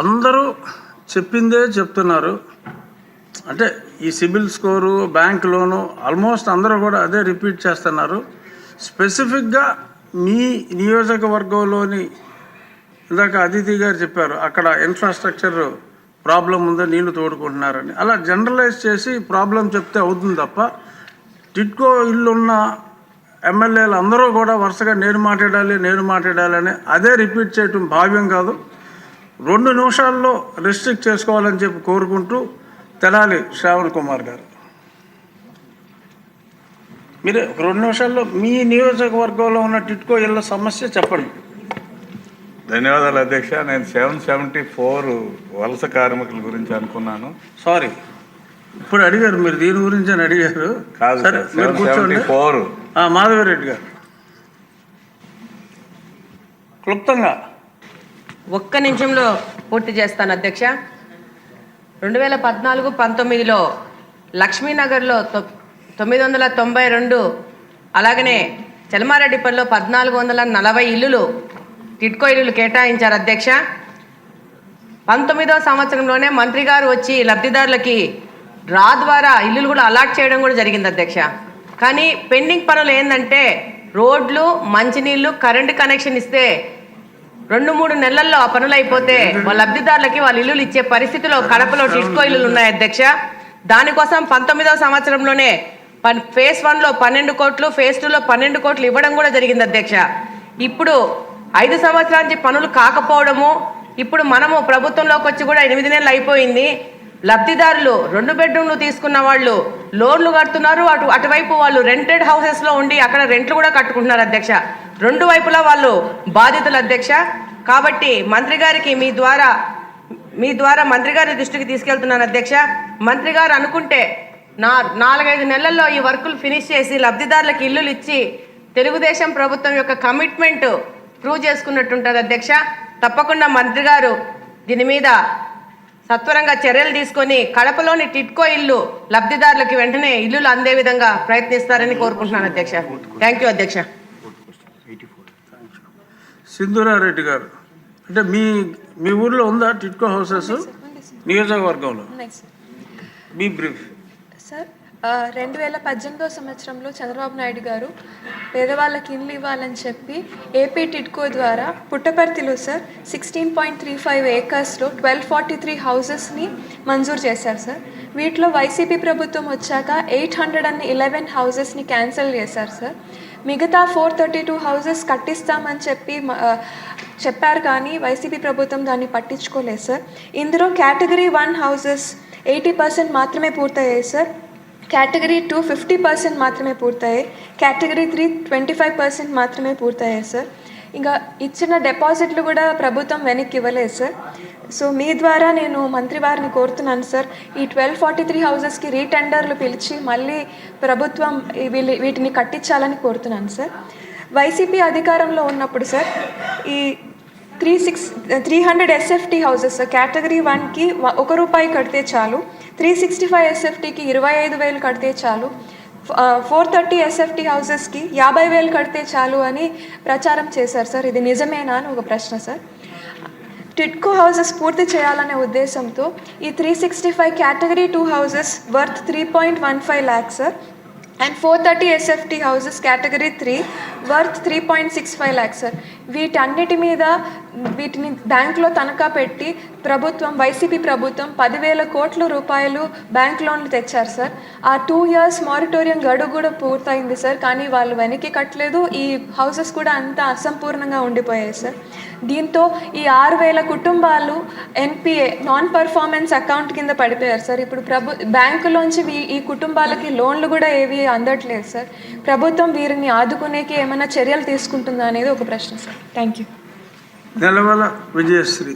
అందరూ చెప్పిందే చెప్తున్నారు. అంటే ఈ CIBIL score bank loan almost అందరూ కూడా అదే రిపీట్ చేస్తున్నారు. స్పెసిఫిక్గా మీ నియోజకవర్గంలోని ఇందాక అదితి గారు చెప్పారు అక్కడ ఇన్ఫ్రాస్ట్రక్చర్ ప్రాబ్లం ఉందో నీళ్ళు తోడుకుంటున్నారని. అలా జనరలైజ్ చేసి ప్రాబ్లం చెప్తే అవుతుంది తప్ప టిట్కో ఇల్లున్న ఎమ్మెల్యేలు అందరూ కూడా వరుసగా నేను మాట్లాడాలి నేను మాట్లాడాలని అదే రిపీట్ చేయటం భావ్యం కాదు. రెండు నిమిషాల్లో రెస్ట్రిక్ట్ చేసుకోవాలని చెప్పి కోరుకుంటూ తెనాలి శ్రావణ్ కుమార్ గారు. మీరు రెండు నిమిషాల్లో మీ నియోజకవర్గంలో ఉన్న టిట్కో ఇళ్ళ సమస్య చెప్పండి. ధన్యవాదాలు అధ్యక్ష. నేను సెవెన్ సెవెంటీ ఫోర్ వలస కార్మికుల గురించి అనుకున్నాను. సారీ ఇప్పుడు అడిగారు మీరు దీని గురించి అని అడిగారు. కాదు ఫోర్. మాధవిరెడ్డి గారు. క్లుప్తంగా ఒక్క నిమిషంలో పూర్తి చేస్తాను అధ్యక్ష. రెండు వేల పద్నాలుగు పంతొమ్మిదిలో లక్ష్మీనగర్లో తొమ్మిది వందల తొంభై రెండు అలాగనే చెలమారెడ్డిపల్లిలో పద్నాలుగు వందల నలభై ఇల్లులు టిట్కో ఇల్లులు కేటాయించారు అధ్యక్ష. పంతొమ్మిదవ సంవత్సరంలోనే మంత్రి గారు వచ్చి లబ్ధిదారులకి రా ద్వారా ఇల్లులు కూడా అలాట్ చేయడం కూడా జరిగింది అధ్యక్ష. కానీ పెండింగ్ పనులు ఏంటంటే రోడ్లు మంచినీళ్ళు కరెంటు కనెక్షన్ ఇస్తే రెండు మూడు నెలల్లో ఆ పనులు అయిపోతే వాళ్ళ లబ్ధిదారులకి వాళ్ళ ఇల్లులు ఇచ్చే పరిస్థితిలో కడపలో టిస్కో ఇల్లులు ఉన్నాయి అధ్యక్ష. దానికోసం పంతొమ్మిదవ సంవత్సరంలోనే పన్ ఫేజ్ వన్లో పన్నెండు కోట్లు ఫేజ్ టూలో పన్నెండు కోట్లు ఇవ్వడం కూడా జరిగింది అధ్యక్ష. ఇప్పుడు ఐదు సంవత్సరాల నుంచి పనులు కాకపోవడము ఇప్పుడు మనము ప్రభుత్వంలోకి వచ్చి కూడా ఎనిమిది నెలలు అయిపోయింది. లబ్ధిదారులు రెండు బెడ్రూమ్లు తీసుకున్న వాళ్ళు లోన్లు కడుతున్నారు. అటు అటువైపు వాళ్ళు రెంటెడ్ హౌసెస్లో ఉండి అక్కడ రెంట్లు కూడా కట్టుకుంటున్నారు అధ్యక్ష. రెండు వైపులా వాళ్ళు బాధితులు అధ్యక్ష. కాబట్టి మంత్రి గారికి మీ ద్వారా మీ ద్వారా మంత్రి గారి దృష్టికి తీసుకెళ్తున్నాను అధ్యక్ష. మంత్రి గారు అనుకుంటే నా నాలుగైదు నెలల్లో ఈ వర్కులు ఫినిష్ చేసి లబ్ధిదారులకు ఇల్లులు ఇచ్చి తెలుగుదేశం ప్రభుత్వం యొక్క కమిట్మెంట్ ప్రూవ్ చేసుకున్నట్టుంటుంది అధ్యక్ష. తప్పకుండా మంత్రి గారు దీని మీద సత్వరంగా చర్యలు తీసుకొని కడపలోని టిట్కో ఇల్లు లబ్ధిదారులకు వెంటనే ఇల్లులు అందే విధంగా ప్రయత్నిస్తారని కోరుకుంటున్నాను అధ్యక్ష. థ్యాంక్ యూ అధ్యక్ష. సింధురారెడ్డి గారు అంటే మీ మీ ఊర్లో ఉందా టిట్కో హౌసెస్? నియోజకవర్గంలో? Be brief. సార్ రెండు వేల పద్దెనిమిదో సంవత్సరంలో చంద్రబాబు నాయుడు గారు పేదవాళ్ళకి ఇల్లు ఇవ్వాలని చెప్పి ఏపీ టిడ్కో ద్వారా పుట్టపర్తిలో sir sixteen point three five ఏకర్స్లో twelve forty three హౌసెస్ని మంజూరు చేశారు సార్. వీటిలో వైసీపీ ప్రభుత్వం వచ్చాక ఎయిట్ హండ్రెడ్ అండ్ ఇలెవెన్ హౌసెస్ని క్యాన్సిల్ చేశారు సార్. మిగతా ఫోర్ థర్టీ టూ హౌసెస్ కట్టిస్తామని చెప్పి చెప్పారు కానీ వైసీపీ ప్రభుత్వం దాన్ని పట్టించుకోలేదు సార్. ఇందులో category one houses eighty percent మాత్రమే పూర్తయ్యాయి sir. Category two fifty percent మాత్రమే పూర్తయ్యాయి. Category three twenty five percent మాత్రమే పూర్తయ్యాయి సార్ ఇంకా ఇచ్చిన డిపాజిట్లు కూడా ప్రభుత్వం వెనక్కి ఇవ్వలేదు సార్ సో మీ ద్వారా నేను మంత్రి వారిని కోరుతున్నాను సార్ ఈ ట్వెల్వ్ ఫార్టీ త్రీ హౌజెస్కి రీటెండర్లు పిలిచి మళ్ళీ ప్రభుత్వం వీళ్ళు వీటిని కట్టించాలని కోరుతున్నాను సార్ వైసీపీ అధికారంలో ఉన్నప్పుడు సార్ ఈ three six three hundred SFT houses. Category వన్కి ఒక రూపాయి కడితే చాలు. త్రీ సిక్స్టీ ఫైవ్ ఎస్ఎఫ్టీకి ఇరవై ఐదు వేలు కడితే చాలు. ఫోర్ థర్టీ ఎస్ఎఫ్టీ హౌసెస్కి యాభై వేలు కడితే చాలు అని ప్రచారం చేశారు సార్. ఇది నిజమేనా అని ఒక ప్రశ్న సార్. టిట్కో హౌసెస్ పూర్తి చేయాలనే ఉద్దేశంతో ఈ three sixty five category two houses worth three point one five lakhs sir and four thirty SFT houses category three worth three point six five lakhs sir వీటన్నిటి మీద వీటిని బ్యాంక్లో తనఖా పెట్టి ప్రభుత్వం వైసీపీ ప్రభుత్వం పదివేల కోట్ల రూపాయలు బ్యాంక్ లోన్లు తెచ్చారు సార్ ఆ టూ ఇయర్స్ మారిటోరియం గడువు కూడా పూర్తయింది సార్ కానీ వాళ్ళు వెనక్కి కట్టలేదు. ఈ హౌసెస్ కూడా అంతా అసంపూర్ణంగా ఉండిపోయాయి సార్ దీంతో ఈ ఆరు వేల కుటుంబాలు ఎన్పిఏ నాన్ పర్ఫార్మెన్స్ అకౌంట్ కింద పడిపోయారు సార్. ఇప్పుడు ప్రభు బ్యాంకులోంచి ఈ కుటుంబాలకి లోన్లు కూడా ఏవి అందట్లేదు సార్. ప్రభుత్వం వీరిని ఆదుకునేకి ఏమైనా చర్యలు తీసుకుంటుందా అనేది ఒక ప్రశ్న sir. Thank you Nelavala Vijayasri.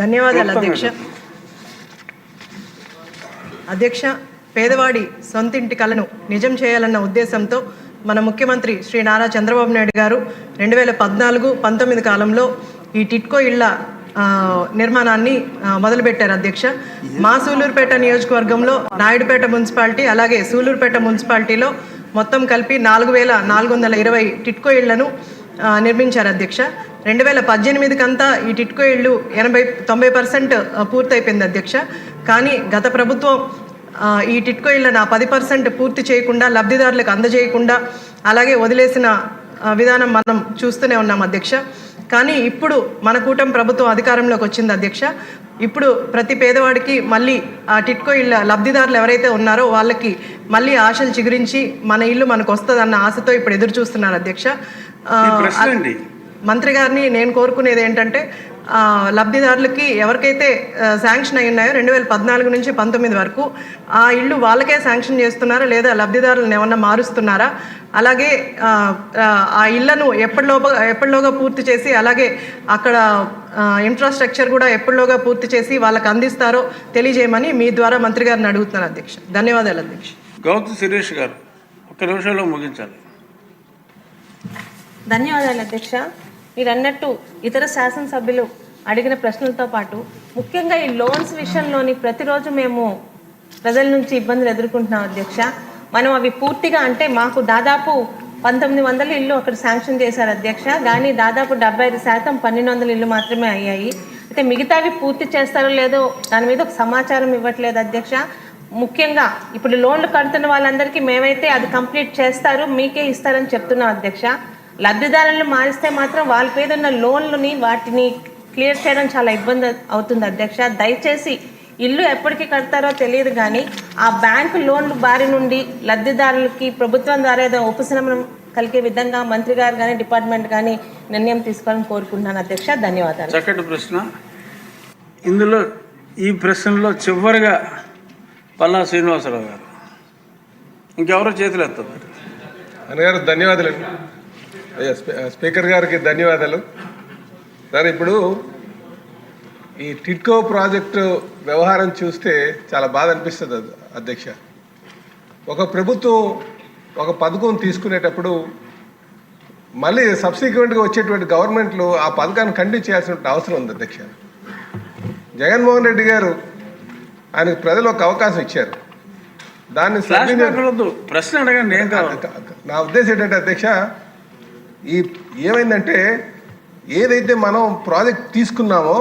ధన్యవాదాలు అధ్యక్ష. అధ్యక్ష పేదవాడి సొంతింటి కలను నిజం చేయాలన్న ఉద్దేశంతో మన ముఖ్యమంత్రి శ్రీ నారా చంద్రబాబు నాయుడు గారు రెండు వేల పద్నాలుగు పంతొమ్మిది కాలంలో ఈ టిట్కో ఇళ్ళ నిర్మాణాన్ని మొదలుపెట్టారు అధ్యక్ష. మా సూలూరుపేట నియోజకవర్గంలో నాయుడుపేట మున్సిపాలిటీ అలాగే సూలూరుపేట మున్సిపాలిటీలో మొత్తం కలిపి నాలుగు వేల నాలుగు వందల ఇరవై టిట్కో ఇళ్ళను నిర్మించారు అధ్యక్ష. రెండు వేల పద్దెనిమిదికంతా ఈ టిట్కో ఇళ్ళు ఎనభై తొంభై పర్సెంట్ పూర్తయిపోయింది అధ్యక్ష. కానీ గత ప్రభుత్వం ఈ టిట్కో ఇళ్ళను పది పర్సెంట్ పూర్తి చేయకుండా లబ్ధిదారులకు అందజేయకుండా అలాగే వదిలేసిన ఆ, విధానం మనం చూస్తూనే ఉన్నాం అధ్యక్ష. కానీ ఇప్పుడు మన కూటమి ప్రభుత్వం అధికారంలోకి వచ్చింది అధ్యక్ష. ఇప్పుడు ప్రతి పేదవాడికి మళ్ళీ ఆ టిట్కో ఇళ్ళ లబ్ధిదారులు ఎవరైతే ఉన్నారో వాళ్ళకి మళ్ళీ ఆశలు చిగురించి మన ఇల్లు మనకు వస్తుందన్న ఆశతో ఇప్పుడు ఎదురు చూస్తున్నారు అధ్యక్ష. ఆ, మంత్రి గారిని నేను కోరుకునేది ఏంటంటే ఆ, లబ్ధిదారులకి ఎవరికైతే శాంక్షన్ అయి ఉన్నాయో రెండు వేల పద్నాలుగు నుంచి పంతొమ్మిది వరకు ఆ ఇళ్ళు వాళ్ళకే శాంక్షన్ చేస్తున్నారా లేదా లబ్ధిదారులను ఏమన్నా మారుస్తున్నారా? అలాగే ఆ, ఇళ్ళను ఎప్పటిలోగా ఎప్పటిలోగా పూర్తి చేసి అలాగే అక్కడ ఇన్ఫ్రాస్ట్రక్చర్ కూడా ఎప్పటిలోగా పూర్తి చేసి వాళ్ళకి అందిస్తారో తెలియజేయమని మీ ద్వారా మంత్రి గారిని అడుగుతున్నాను అధ్యక్ష. ధన్యవాదాలు అధ్యక్ష. గౌతు శిరీష్ గారు ఒక్క నిమిషంలో ముగించాలి. ధన్యవాదాలు అధ్యక్ష. మీరు అన్నట్టు ఇతర శాసనసభ్యులు అడిగిన ప్రశ్నలతో పాటు ముఖ్యంగా ఈ లోన్స్ విషయంలోని ప్రతిరోజు మేము ప్రజల నుంచి ఇబ్బందులు ఎదుర్కొంటున్నాం అధ్యక్ష. మనం అవి పూర్తిగా అంటే మాకు దాదాపు పంతొమ్మిది వందల ఇల్లు అక్కడ శాంక్షన్ చేశారు అధ్యక్ష. కానీ దాదాపు డెబ్బై ఐదు శాతం పన్నెండు వందల ఇల్లు మాత్రమే అయ్యాయి. అయితే మిగతావి పూర్తి చేస్తారో లేదో దాని మీద ఒక సమాచారం ఇవ్వట్లేదు అధ్యక్ష. ముఖ్యంగా ఇప్పుడు లోన్లు కడుతున్న వాళ్ళందరికీ మేమైతే అది కంప్లీట్ చేస్తారు మీకే ఇస్తారని చెప్తున్నాం అధ్యక్ష. లబ్ధిదారులను మారిస్తే మాత్రం వాళ్ళ పేద ఉన్న లోన్లని వాటిని క్లియర్ చేయడం చాలా ఇబ్బంది అవుతుంది అధ్యక్ష. దయచేసి ఇల్లు ఎప్పటికి కడతారో తెలియదు కానీ ఆ బ్యాంకు లోన్లు బారి నుండి లబ్ధిదారులకి ప్రభుత్వం ద్వారా ఏదో ఉపశమనం కలిగే విధంగా మంత్రి గారు కానీ డిపార్ట్మెంట్ కానీ నిర్ణయం తీసుకోవాలని కోరుకుంటున్నాను అధ్యక్ష. ధన్యవాదాలు. చక్కటి ప్రశ్న. ఇందులో ఈ ప్రశ్నలో చివరిగా పల్లా శ్రీనివాసరావు గారు. ఇంకెవరో చేతులు అన్నగారు ధన్యవాదాలు స్పీకర్ గారికి ధన్యవాదాలు. సార్ ఇప్పుడు ఈ టిట్కో ప్రాజెక్టు వ్యవహారం చూస్తే చాలా బాధ అనిపిస్తుంది అద్- అధ్యక్ష. ఒక ప్రభుత్వం ఒక పథకం తీసుకునేటప్పుడు మళ్ళీ సబ్సిక్వెంట్గా వచ్చేటువంటి గవర్నమెంట్లు ఆ పథకాన్ని కంటిన్యూ చేయాల్సిన అవసరం ఉంది అధ్యక్ష. జగన్మోహన్ రెడ్డి గారు ఆయనకు ప్రజలు ఒక అవకాశం ఇచ్చారు. దాన్ని ప్రశ్న అడగండి నా ఉద్దేశం ఏంటంటే అధ్యక్ష ఈ ఏమైందంటే ఏదైతే మనం ప్రాజెక్ట్ తీసుకున్నామో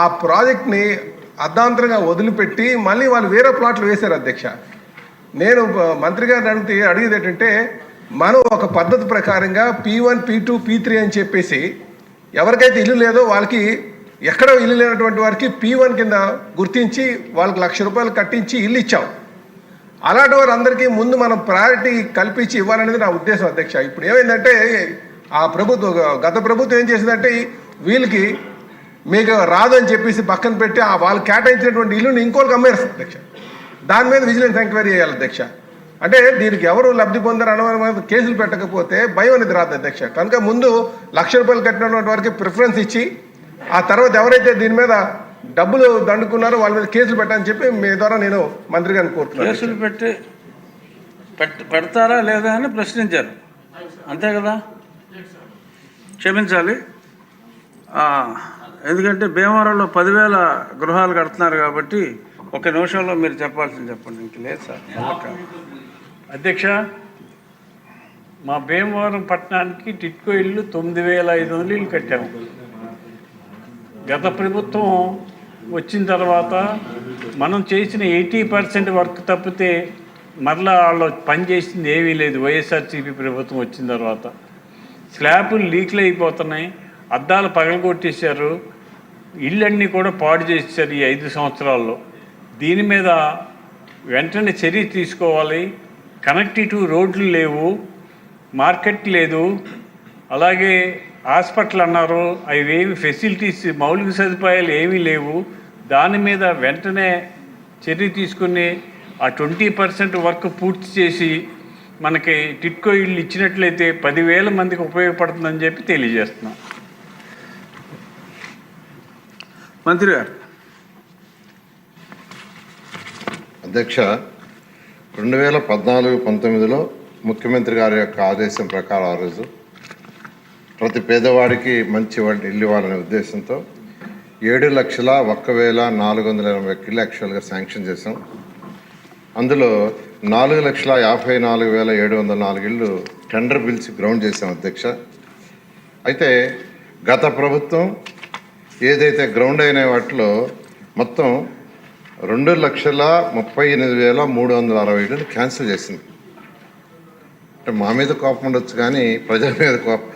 ఆ ప్రాజెక్ట్ని అర్ధాంతరంగా వదిలిపెట్టి మళ్ళీ వాళ్ళు వేరే ప్లాట్లు వేశారు అధ్యక్ష. నేను మంత్రి గారిని అడిగితే అడిగేది ఏంటంటే మనం ఒక పద్ధతి ప్రకారంగా P one P two P three అని చెప్పేసి ఎవరికైతే ఇల్లు లేదో వాళ్ళకి ఎక్కడ ఇల్లు లేనటువంటి వారికి పీ వన్ కింద గుర్తించి వాళ్ళకి లక్ష రూపాయలు కట్టించి ఇల్లు ఇచ్చాం. అలాంటి వారందరికీ ముందు మనం ప్రయారిటీ కల్పించి ఇవ్వాలనేది నా ఉద్దేశం అధ్యక్ష. ఇప్పుడు ఏమైందంటే ఆ ప్రభుత్వం గత ప్రభుత్వం ఏం చేసిందంటే వీళ్ళకి మీకు రాదు అని చెప్పేసి పక్కన పెట్టి ఆ వాళ్ళు కేటాయించినటువంటి ఇల్లుని ఇంకోరికి అమ్మేస్తారు అధ్యక్ష. దాని మీద విజిలెన్స్ ఎంక్వైరీ చేయాలి అధ్యక్ష. అంటే దీనికి ఎవరు లబ్ధి పొందారు అనవసరమైన కేసులు పెట్టకపోతే భయం అనేది రాదు అధ్యక్ష. కనుక ముందు లక్ష రూపాయలు కట్టినటువంటి వారికి ప్రిఫరెన్స్ ఇచ్చి ఆ తర్వాత ఎవరైతే దీని మీద డబ్బులు దండుకున్నారో వాళ్ళ మీద కేసులు పెట్టని చెప్పి మీ ద్వారా నేను మంత్రి గారిని కోరుతున్నాను కేసులు పెట్టి పెడతారా లేదా అని ప్రశ్నించారు. అంతే కదా? క్షమించాలి. ఎందుకంటే భీమవరంలో పదివేల గృహాలు కడుతున్నారు కాబట్టి ఒక నిమిషంలో మీరు చెప్పాల్సింది చెప్పండి. ఇంక లేదు సార్. అధ్యక్ష మా భీమవరం పట్టణానికి టిట్కో ఇల్లు తొమ్మిది వేల ఐదు వందలు ఇల్లు కట్టాము గత ప్రభుత్వం వచ్చిన తర్వాత మనం చేసిన ఎయిటీ పర్సెంట్ వర్క్ తప్పితే మరలా వాళ్ళు పని చేసింది ఏమీ లేదు. వైఎస్ఆర్సీపీ ప్రభుత్వం వచ్చిన తర్వాత. స్లాబులు లీక్లు అయిపోతున్నాయి. అద్దాలు పగలగొట్టేశారు ఇళ్ళన్నీ కూడా పాడు చేశారు ఈ ఐదు సంవత్సరాల్లో. దీని మీద వెంటనే చర్య తీసుకోవాలి. కనెక్టివ్ రోడ్లు లేవు. మార్కెట్ లేదు. అలాగే హాస్పిటల్ అన్నారు. అవి ఏమి ఫెసిలిటీస్ మౌలిక సదుపాయాలు ఏమీ లేవు. దాని మీద వెంటనే చర్య తీసుకుని ఆ ట్వంటీ పర్సెంట్ వర్క్ పూర్తి చేసి మనకి టిట్కో ఇల్లు ఇచ్చినట్లయితే పదివేల మందికి ఉపయోగపడుతుందని చెప్పి తెలియజేస్తున్నాం. మంత్రి గారు. అధ్యక్ష రెండు వేల పద్నాలుగు పంతొమ్మిదిలో ముఖ్యమంత్రి గారి యొక్క ఆదేశం ప్రకారం ఆ రోజు ప్రతి పేదవాడికి మంచి వాడిని ఇల్లు ఇవ్వాలనే ఉద్దేశంతో ఏడు లక్షల ఒక్క వేల నాలుగు వందల ఎనభై కిలో యాక్చువల్గా శాంక్షన్ చేసాం అందులో నాలుగు లక్షల యాభై నాలుగు వేల ఏడు వందల నాలుగు ఇళ్ళు టెండర్ పిలిచి గ్రౌండ్ చేశాం అధ్యక్ష. అయితే గత ప్రభుత్వం ఏదైతే గ్రౌండ్ అయిన వాటిలో మొత్తం రెండు లక్షల ముప్పై ఎనిమిది వేల మూడు వందల అరవై ఏడుని క్యాన్సిల్ చేసింది. అంటే మా మీద కోపం ఉండొచ్చు కానీ ప్రజల మీద కోపం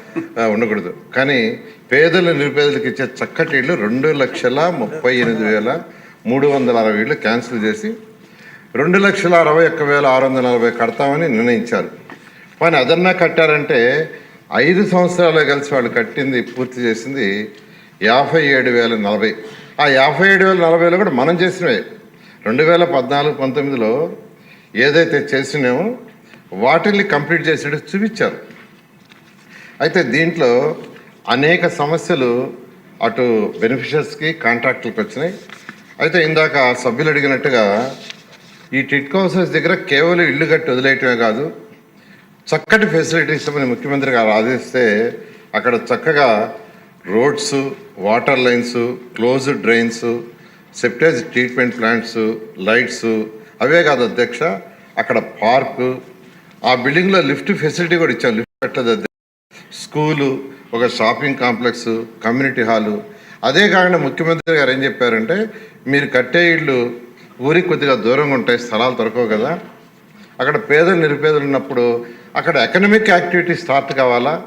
ఉండకూడదు. కానీ పేదలు నిరుపేదలకు ఇచ్చే చక్కటి ఇళ్ళు రెండు లక్షల ముప్పై ఎనిమిది వేల మూడు వందల అరవై ఏళ్ళు క్యాన్సిల్ చేసి రెండు లక్షల అరవై ఒక్క వేల ఆరు వందల నలభై కడతామని నిర్ణయించారు. కానీ అదన్నా కట్టారంటే ఐదు సంవత్సరాలు కలిసి వాళ్ళు కట్టింది పూర్తి చేసింది యాభై ఏడు వేల నలభై. ఆ యాభై ఏడు వేల నలభైలో కూడా మనం చేసినవే. రెండు వేల పద్నాలుగు పంతొమ్మిదిలో ఏదైతే చేసినామో వాటిల్ని కంప్లీట్ చేసేట్టు చూపించారు. అయితే దీంట్లో అనేక సమస్యలు అటు బెనిఫిషియర్స్కి కాంట్రాక్టులకు వచ్చినాయి. అయితే ఇందాక సభ్యులు అడిగినట్టుగా ఈ టిట్ కౌన్సిల్స్ దగ్గర కేవలం ఇల్లు కట్టి వదిలేయటమే కాదు చక్కటి ఫెసిలిటీస్ ఇవ్వమని ముఖ్యమంత్రి గారు ఆదేశిస్తే అక్కడ చక్కగా roads water lines closed drains septage treatment plants lights అవే కాదు అధ్యక్ష అక్కడ పార్కు ఆ బిల్డింగ్లో లిఫ్ట్ ఫెసిలిటీ కూడా ఇచ్చాం. లిఫ్ట్ పెట్టదు అధ్యక్ష. స్కూలు ఒక షాపింగ్ కాంప్లెక్స్ కమ్యూనిటీ హాలు అదే కాకుండా ముఖ్యమంత్రి గారు ఏం చెప్పారంటే మీరు కట్టే ఇళ్ళు ఊరికి కొద్దిగా దూరంగా ఉంటాయి స్థలాలు దొరకవు కదా. అక్కడ పేదలు నిరుపేదలు ఉన్నప్పుడు అక్కడ ఎకనమిక్ యాక్టివిటీ స్టార్ట్ కావాలా?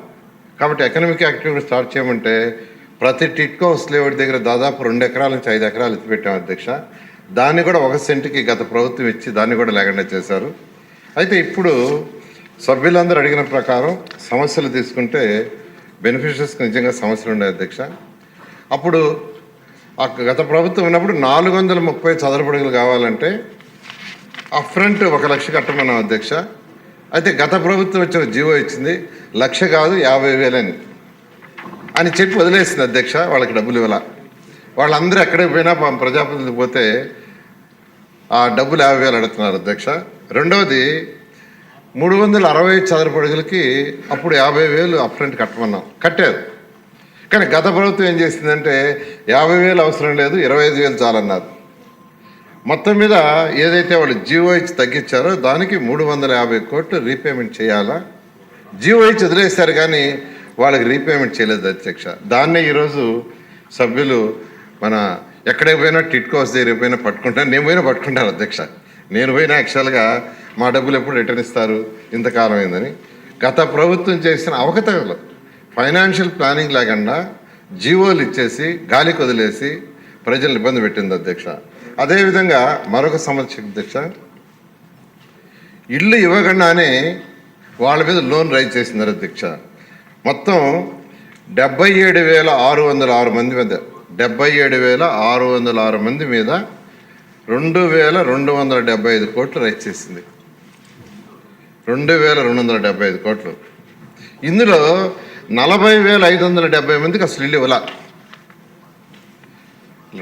కాబట్టి ఎకనమిక్ యాక్టివిటీ స్టార్ట్ చేయమంటే ప్రతి టిట్కో హౌస్ దగ్గర దాదాపు రెండు ఎకరాల నుంచి ఐదు ఎకరాలు ఎత్తిపెట్టాం అధ్యక్ష. దాన్ని కూడా ఒక సెంటుకి గత ప్రభుత్వం ఇచ్చి దాన్ని కూడా లేకుండా చేశారు. అయితే ఇప్పుడు సభ్యులందరూ అడిగిన ప్రకారం సమస్యలు తీసుకుంటే బెనిఫిషరీస్కి నిజంగా సమస్యలు ఉన్నాయి అధ్యక్ష. అప్పుడు గత ప్రభుత్వం ఉన్నప్పుడు నాలుగు వందల ముప్పై చదరపడుగులు కావాలంటే అఫ్రంట్ ఒక లక్ష కట్టమన్నాం అధ్యక్ష. అయితే గత ప్రభుత్వం వచ్చిన జీవో ఇచ్చింది లక్ష కాదు యాభై వేలని. అని చెప్పి వదిలేసింది అధ్యక్ష వాళ్ళకి డబ్బులు ఇవ్వాల. వాళ్ళందరూ ఎక్కడికి పోయినా పాపం ప్రజాప్రతినిధులు పోతే ఆ డబ్బులు యాభై వేలు అడుగుతున్నారు అధ్యక్ష. రెండవది మూడు వందల అరవై చదరపు అడుగులకి అప్పుడు యాభై వేలు అప్రంట్ కట్టమన్నాం. కట్టారు. కానీ గత ప్రభుత్వం ఏం చేసిందంటే యాభై వేలు అవసరం లేదు ఇరవై ఐదు వేలు చాలన్నారు. మొత్తం మీద ఏదైతే వాళ్ళు జీవో ఇచ్చి తగ్గించారో దానికి మూడు వందల యాభై కోట్లు రీపేమెంట్ చేయాలా? జీవో ఇచ్చి వదిలేస్తారు కానీ వాళ్ళకి రీపేమెంట్ చేయలేదు అధ్యక్ష. దాన్నే ఈరోజు సభ్యులు మన ఎక్కడికి పోయినా టిట్కోస్ దగ్గర పోయినా పట్టుకుంటాను నేను పోయినా పట్టుకుంటాను అధ్యక్ష. నేను పోయినా యాక్చువల్గా మా డబ్బులు ఎప్పుడు రిటర్న్ ఇస్తారు? ఇంతకాలం అయిందని. గత ప్రభుత్వం చేసిన అవకతవకలు. ఫైనాన్షియల్ ప్లానింగ్ లేకుండా జీవోలు ఇచ్చేసి గాలికి వదిలేసి ప్రజలు ఇబ్బంది పెట్టింది అధ్యక్ష. అదేవిధంగా మరొక సమస్య అధ్యక్ష. ఇల్లు ఇవ్వకుండానే వాళ్ళ మీద లోన్ రైజ్ చేసింది అధ్యక్ష. మొత్తం డెబ్బై ఏడు వేల ఆరు వందల ఆరు మంది మీద డెబ్బై ఏడు వేల ఆరు వందల ఆరు మంది మీద రెండు వేల రెండు వందల డెబ్బై ఐదు కోట్లు రైజ్ చేసింది. రెండు వేల రెండు వందల డెబ్బై ఐదు కోట్లు. ఇందులో నలభై వేల ఐదు వందల డెబ్బై మందికి అసలు ఇల్లు ఇవ్వాల.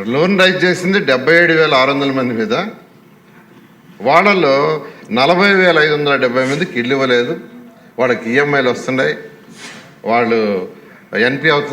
లోన్ రైజ్ చేసింది డెబ్బై ఏడు వేల ఆరు వందల మంది మీద. వాళ్ళలో నలభై వేల ఐదు వందల డెబ్బై మందికి ఇల్లు ఇవ్వలేదు. వాళ్ళకి ఈఎంఐలు వస్తున్నాయి. వాళ్ళు ఎన్పి అవుతుంది